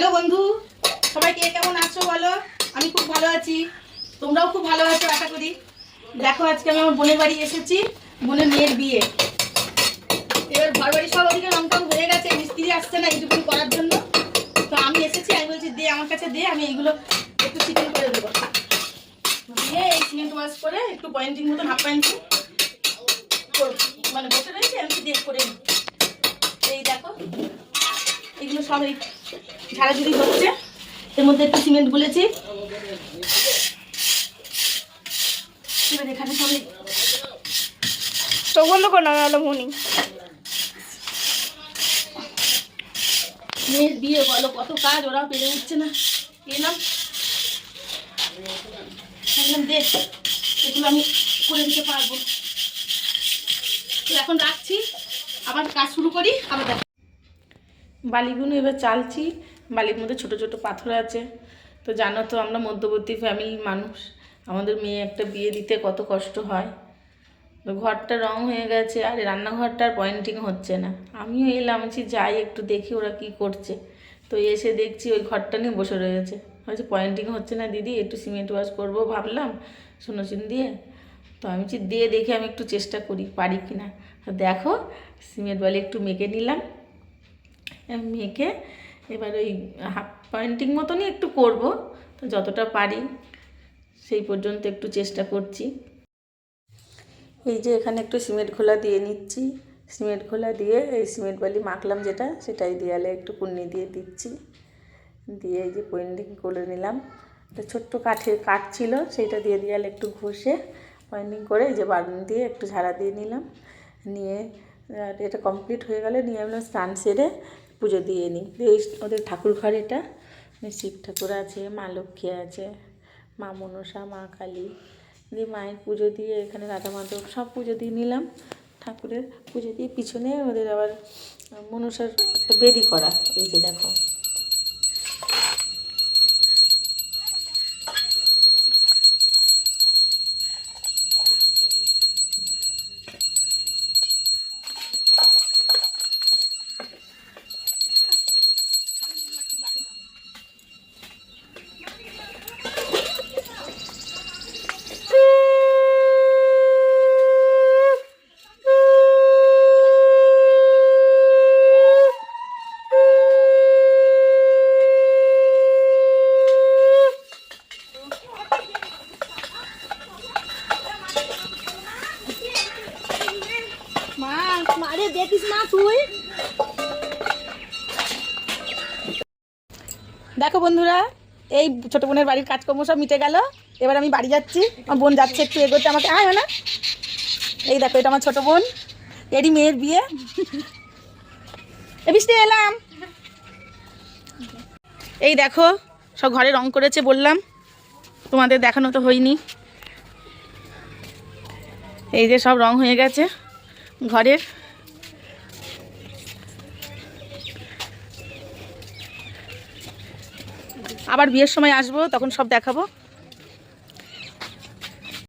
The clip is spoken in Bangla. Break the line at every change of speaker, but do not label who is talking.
হ্যালো বন্ধু, সবাই কে কেমন আছো বলো? আমি খুব ভালো আছি। তোমরাও খুব ভালো আছো, আশা করি। দেখো, আজকে আমি আমার বোনের বাড়ি এসেছি, বোনের মেয়ের বিয়ে। এবার ঘর বাড়ি সব ওদিকে রং টং হয়ে গেছে, মিস্ত্রি আসছে না এইটুকুনি করার জন্য। তো আমি এসেছি, আমি বলছি, দে, আমার কাছে দে, আমি এইগুলো একটু চিকেন করে দেবো। দিয়ে এই সিমেন্ট ওয়াশ করে একটু পয়েন্টিং মতন হাফ পয়েন্টিং মানে বসে রয়েছে, আমি দিয়ে করে এই দেখো, এগুলো সব এই ঝাড়াঝুড়ি হচ্ছে। এর মধ্যে একটু সিমেন্ট গুলেছি এবার এখানে সবাই
চোখ বন্ধ কর না মনি
মেয়ের বিয়ে বলো কত কাজ ওরাও পেরে উঠছে না। এলাম বললাম দেখ এগুলো আমি করে দিতে পারব। তো এখন রাখছি আবার কাজ শুরু করি আবার দেখ বালিগুলো এবার চালছি। বালির মধ্যে ছোট ছোট পাথর আছে। তো জানো তো, আমরা মধ্যবর্তী ফ্যামিলির মানুষ। আমাদের মেয়ে একটা বিয়ে দিতে কত কষ্ট হয়। তো ঘরটা রং হয়ে গেছে, আর রান্নাঘরটার পয়েন্টিং হচ্ছে না। আমিও এলাম আছি যাই, একটু দেখি ওরা কি করছে। তো এসে দেখছি ওই ঘরটা নিয়ে বসে রয়েছে। হয়েছে পয়েন্টিং হচ্ছে না দিদি, একটু সিমেন্ট ওয়াশ করব ভাবলাম সোনোচিন দিয়ে। তো আমি বলছি, দিয়ে দেখে, আমি একটু চেষ্টা করি, পারি কি না? দেখো সিমেন্ট বালি একটু মেখে নিলাম। মেখে এবার ওই হাফ পয়েন্টিং মতনই একটু করব, তো যতটা পারি সেই পর্যন্ত একটু চেষ্টা করছি। এই যে এখানে একটু সিমেন্ট খোলা দিয়ে নিচ্ছি। সিমেন্ট খোলা দিয়ে এই সিমেন্ট বালি মাখলাম যেটা, সেটাই দেয়ালে একটু কুন্নি দিয়ে দিচ্ছি। দিয়ে এই যে পয়েন্টিং করে নিলাম। একটা ছোট্ট কাঠের কাঠ ছিল সেইটা দিয়ে দেয়ালে একটু ঘষে পয়েন্টিং করে এই যে বার্ন দিয়ে একটু ঝাড়া দিয়ে নিলাম। নিয়ে এটা কমপ্লিট হয়ে গেলে নিয়ে আমি স্নান সেরে পুজো দিয়ে নিই। দিয়ে ওদের ঠাকুর ঘর এটা। শিব ঠাকুর আছে, মা লক্ষ্মী আছে, মা মনসা, মা কালী। দিয়ে মায়ের পুজো দিয়ে এখানে রাধা মাধব সব পুজো দিয়ে নিলাম। ঠাকুরের পুজো দিয়ে পিছনে ওদের আবার মনসার বেদি করা। এই যে দেখো।
মারে দেখিস মা তুই।
দেখো বন্ধুরা, এই ছোট বোনের বাড়ির কাজকর্ম সব মিটে গেল। এবার আমি বাড়ি যাচ্ছি, আমার বোন যাচ্ছে একটু এগোতে আমাকে। আয় না এই দেখো, এটা আমার ছোট বোন, এরই মেয়ের বিয়ে। এ বৃষ্টি, এলাম। এই দেখো, সব ঘরে রং করেছে বললাম, তোমাদের দেখানো তো হয়নি। এই যে সব রং হয়ে গেছে ঘরের। আবার বিয়ের সময় আসব তখন সব দেখাবো।